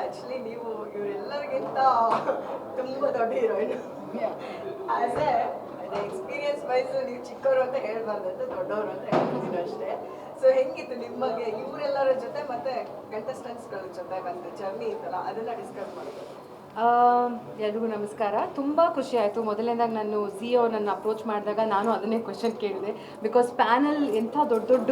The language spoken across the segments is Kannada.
ಆಕ್ಚುಲಿ ನೀವು ಇವರೆಲ್ಲರಿಗಿಂತ ತುಂಬಾ ದೊಡ್ಡ heroine as a experience wise ನೀವು ಚಿಕ್ಕವರು ಅಂತ ಹೇಳ್ಬಾರ್ದು ಅಂತ ದೊಡ್ಡವರು ಅಂತ ಹೇಳ್ತೀನಿ ಅಷ್ಟೇ. ಸೊ ಹೆಂಗಿತ್ತು ನಿಮಗೆ ಇವರೆಲ್ಲರ ಜೊತೆ ಮತ್ತೆ ಕಂಟೆಸ್ಟೆಂಟ್ಸ್ಗಳ ಜೊತೆ ಒಂದು ಜರ್ನಿ ಇತ್ತಲ್ಲ, ಅದನ್ನ ಡಿಸ್ಕಸ್ ಮಾಡಿದ್ರು ಎಲ್ರಿಗೂ ನಮಸ್ಕಾರ. ತುಂಬ ಖುಷಿ ಆಯಿತು. ಮೊದಲನೇದಾಗಿ ನಾನು ಒ ನನ್ನ ಅಪ್ರೋಚ್ ಮಾಡಿದಾಗ ನಾನು ಅದನ್ನೇ ಕ್ವೆಶನ್ ಕೇಳಿದೆ. ಬಿಕಾಸ್ ಪ್ಯಾನಲ್ ಎಂಥ ದೊಡ್ಡ ದೊಡ್ಡ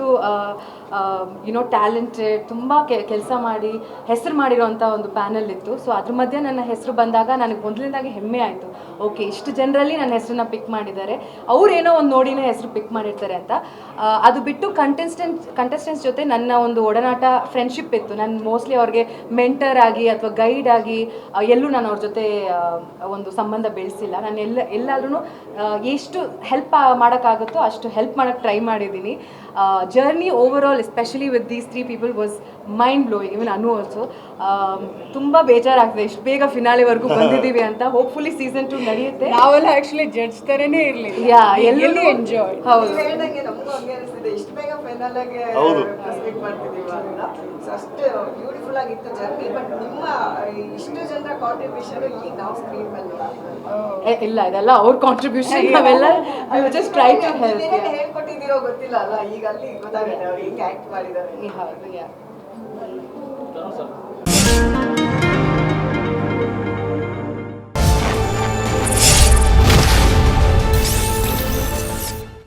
ಯುನೋ ಟ್ಯಾಲೆಂಟೆಡ್ ತುಂಬ ಕೆಲಸ ಮಾಡಿ, ಹೆಸರು ಮಾಡಿರೋಂಥ ಒಂದು ಪ್ಯಾನಲ್ ಇತ್ತು. ಸೊ ಅದ್ರ ಮಧ್ಯೆ ನನ್ನ ಹೆಸರು ಬಂದಾಗ ನನಗೆ ಮೊದಲನೇದಾಗಿ ಹೆಮ್ಮೆ ಆಯಿತು. ಓಕೆ ಇಷ್ಟು ಜನರಲ್ಲಿ ನನ್ನ ಹೆಸರನ್ನ ಪಿಕ್ ಮಾಡಿದ್ದಾರೆ. ಅವ್ರೇನೋ ಒಂದು ನೋಡಿನೇ ಹೆಸರು ಪಿಕ್ ಮಾಡಿರ್ತಾರೆ ಅಂತ. ಅದು ಬಿಟ್ಟು ಕಂಟೆಸ್ಟೆಂಟ್ ಕಂಟೆಸ್ಟೆಂಟ್ಸ್ ಜೊತೆ ನನ್ನ ಒಂದು ಒಡನಾಟ ಫ್ರೆಂಡ್ಶಿಪ್ ಇತ್ತು. ನಾನು ಮೋಸ್ಟ್ಲಿ ಅವ್ರಿಗೆ ಮೆಂಟರ್ ಆಗಿ ಅಥವಾ ಗೈಡ್ ಆಗಿ ಎಲ್ಲೂ ನಾನು ಅವ್ರ ಜೊತೆ ಒಂದು ಸಂಬಂಧ ಬೆಳೆಸಿಲ್ಲ. ನಾನು ಎಲ್ಲ ಎಲ್ಲಾದ್ರೂ ಎಷ್ಟು ಹೆಲ್ಪ್ ಮಾಡೋಕ್ಕಾಗುತ್ತೋ ಅಷ್ಟು ಹೆಲ್ಪ್ ಮಾಡೋಕ್ಕೆ ಟ್ರೈ ಮಾಡಿದ್ದೀನಿ. Journey over all especially with these three people was mind blowing even Anu also ತುಂಬ ಬೇಜಾರಾಗ್ತದೆ. ಇಷ್ಟು ಬೇಗ ಫಿನಾಲೆವರೆಗೂ ಬಂದಿದ್ದೀವಿ ಅಂತ ಹೋಪ್ಫುಲಿ ಸೀಸನ್ ಟು ನಡೆಯುತ್ತೆ. ನಾವೆಲ್ಲ ಆ್ಯಕ್ಚುಲಿ ಜಡ್ಜ್ ತರನೇ ಇರಲಿ ಯಾ ಎಲ್ಲೆಲ್ಲಿ ಎಲ್ಲೂ ಎಂಜಾಯ್ ಹೌದು. ಇಷ್ಟು ಬೇಗ ಫೈನಲ್ ಹೌದು. ಪ್ರೆಸ್ಪೆಕ್ಟ್ ಮಾಡ್ತಿದೀವ ಅಂತ ಸೊ ಅಷ್ಟು ಬ್ಯೂಟಿಫುಲ್ ಆಗಿತ್ತು ಜರ್ನಿ ಬಟ್ ನಿಮ್ಮ ಈ ಇಷ್ಟು ಜನರ ಕಾಂಟ್ರಿಬ್ಯೂಷನ್ ಈಗ ನಾವು ಸ್ಕ್ರೀನ್ ಮೇಲೆ ನೋಡ್ತೀವಿ ಇಲ್ಲ ಇದೆಲ್ಲ ಅವ್ರ ಕಾಂಟ್ರಿಬ್ಯೂಷನ್ ನಾವೆಲ್ಲ ಜಸ್ಟ್ ಟ್ರೈ ಟು ಹೆಲ್ಪ್ ಹೇಳ್ಕೊಟ್ಟಿದ್ದೀರೋ ಗೊತ್ತಿಲ್ಲ ಅಲ್ಲ ಈಗ ಅಲ್ಲಿ ಗೊತ್ತಾಗುತ್ತೆ ಅವ್ರು ಹೆಂಗೆ ಆಕ್ಟ್ ಮಾಡಿದ್ದಾರೆ. ಹೌದು ಯಾ Dansa.